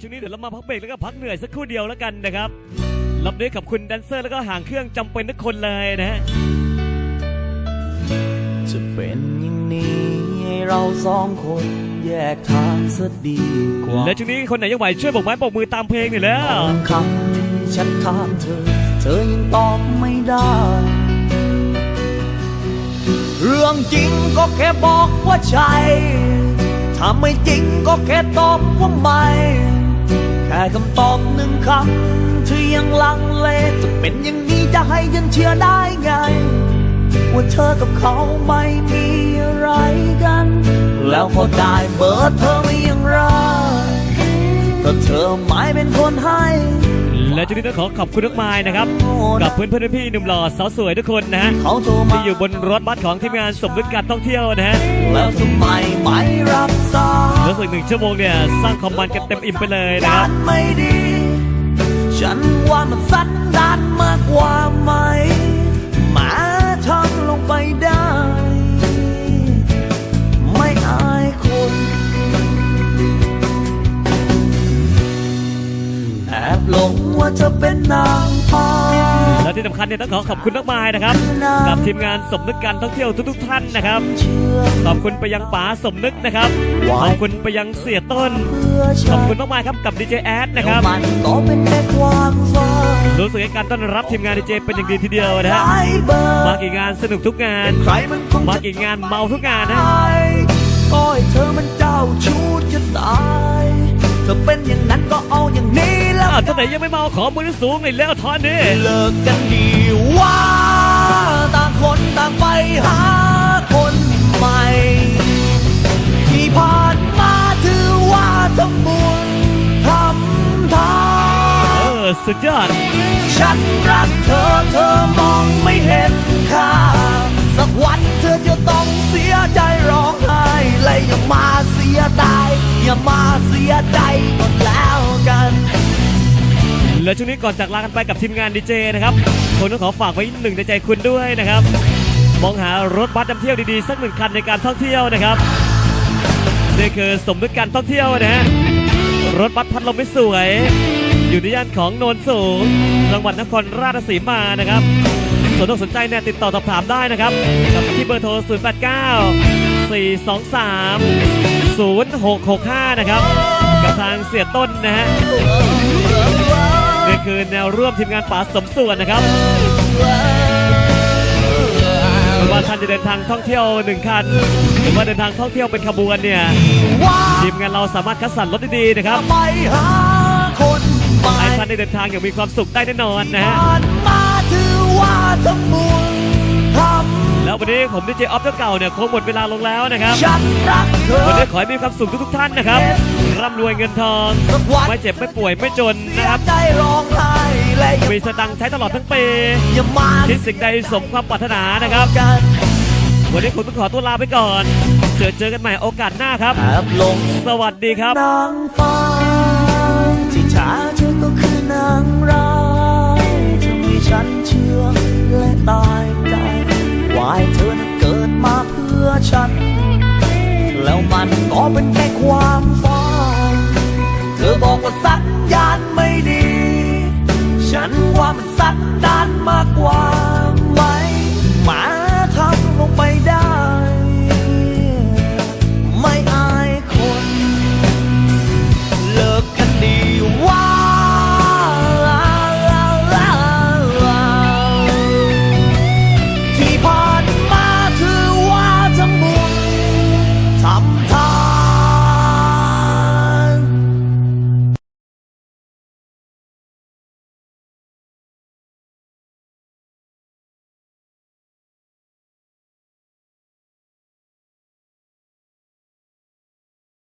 ช่วงนี้เดี๋ยวเรามาพักเบรกแล้วก็พักเหนื่อยสักครู่เดียวแล้วกันนะครับรับด้วยกับคุณแดนเซอร์แล้วก็ห่างเครื่องจำเป็นทุกคนเลยนะฮะจะเป็นอย่างนี้ให้เราสองคนแยกทางซะดีกว่าและช่วงนี้คนไหนยังไหวช่วยบอกไม้บอกมือตามเพลงหน่อยแล้วบางครั้งฉันถามเธอ เธอยังตอบไม่ได้ เรื่องจริงก็แค่บอกว่าใช่ถ้าไม่จริงก็แค่ตอบว่าไม่แค่คำตอบหนึ่งคำเธอยังลังเลจะเป็นอย่างนี้จะให้ฉันเชื่อได้ไง ว่าเธอกับเขาไม่มีอะไรกัน แล้วพอได้เบอร์เธอไม่ยังไรก็เธอไม่เป็นคนให้และช่วงนี้ต้องขอขอบคุณทุกมายนะครับ กับเพื่อนเพื่อนๆพี่ๆหนุ่มหล่อสาวสวยทุกคนนะฮะเขาโทรมาที่อยู่บนรถบัสของทีมงานสมนึกการท่องเที่ยวนะฮะแล้วทำไมไม่รับสายรู้ สึกหนึ่งชั่วโมงเนี่ย สร้างความมันกันเต็มอิ่มไปเลยนะครับไม่ดีฉันว่ามันสันดานมากกว่าไหมหมาทำลงไปได้ ไม่อายคนแอบหลงว่าเธอเป็นนาง และที่สำคัญเนี่ยต้องขอขอบคุณมากมายนะครับ กับทีมงานสมนึกการท่องเที่ยวทุกๆท่านนะครับ ขอบคุณไปยังป๋าสมนึกนะครับ ขอบคุณไปยังเสียต้น ขอบคุณมากมายครับกับดีเจแอดนะครับรู้สึกให้การต้อนรับทีมงานดีเจเป็นอย่างดีทีเดียวนะฮะมากี่งานสนุกทุกงาน มากี่งานเมาทุกงานนะโอ้ยเธอมันเจ้าชู้จะตาย เธอเป็นอย่างนั้นก็เอาอย่างนี้ แล้วอ้าวท่าไหนยังไม่เมาขอมือสูงหน่อยแล้วทอนนี่เลิกกันดีว่าต่างคนต่างไปหาคนใหม่ ที่ผ่านมาถือว่าทำบุญทำทาเออสุดยอด ฉันรักเธอเธอมองไม่เห็นค่าสักวันเธอจะต้องเสียใจร้องไห้และอย่ามาเสียดายอย่ามาเสียใจก่อนแล้วกัน และช่วงนี้ก่อนจากลากันไปกับทีมงานดีเจนะครับผมต้องขอฝากไว้หนึ่งในใจคุณด้วยนะครับ มองหารถบัสนำเที่ยวดีๆ สักหนึ่งคันในการท่องเที่ยวนะครับนี่คือสมนึกการท่องเที่ยวนะฮะรถบัสพัดลมไม่สวย อยู่ในย่านของโนนสูงจังหวัดนครราชสีมานะครับสนอกสนใจเนี่ยติดต่อสอบถามได้นะครับกับที่เบอร์โทร 089 423 0665 นะครับ กับทางเสียต้นนะฮะ นี่คือแนวร่วมทีมงานป๋าสมส่วนนะครับไม่ว่าท่านจะเดินทางท่องเที่ยวหนึ่งคันหรือว่าเดินทางท่องเที่ยวเป็นขบวนเนี่ยว่าทีมงานเราสามารถคัดสรรรถดีๆนะครับไปหาคนใหม่ให้ท่านได้เดินทางอย่างมีความสุขได้แน่นอนนะฮะผ่านมาถือว่าทำบุญท แล้ววันนี้ผมดีเจออฟเจ้าเก่าเนี่ยคงหมดเวลาลงแล้วนะครับำฉันรักเธอวันนี้ขอให้มีความสุขทุกๆท่านนะครับร่ำรวยเงินทองสักวันไม่เจ็บไม่ป่วยไม่จนเสีนะยครับใจร้องไห้และอย่ามีสตังค์ใช้ตลอดทั้งปีอย่ามาคิดสิ่งใดสมความปรารถนานะครับกันวันนี้ผมต้องขอตัวลาไปก่อน เจอเจอกันใหม่โอกาสหน้าครับแอบหลงสวัสดีครับนางฟ้าที่แท้เธอก็คือนางร้ายทำให้ฉันเชื่อและตายใจวายเธอเกิดมาเพื่อฉัน แล้วมันก็เป็นแค่ความ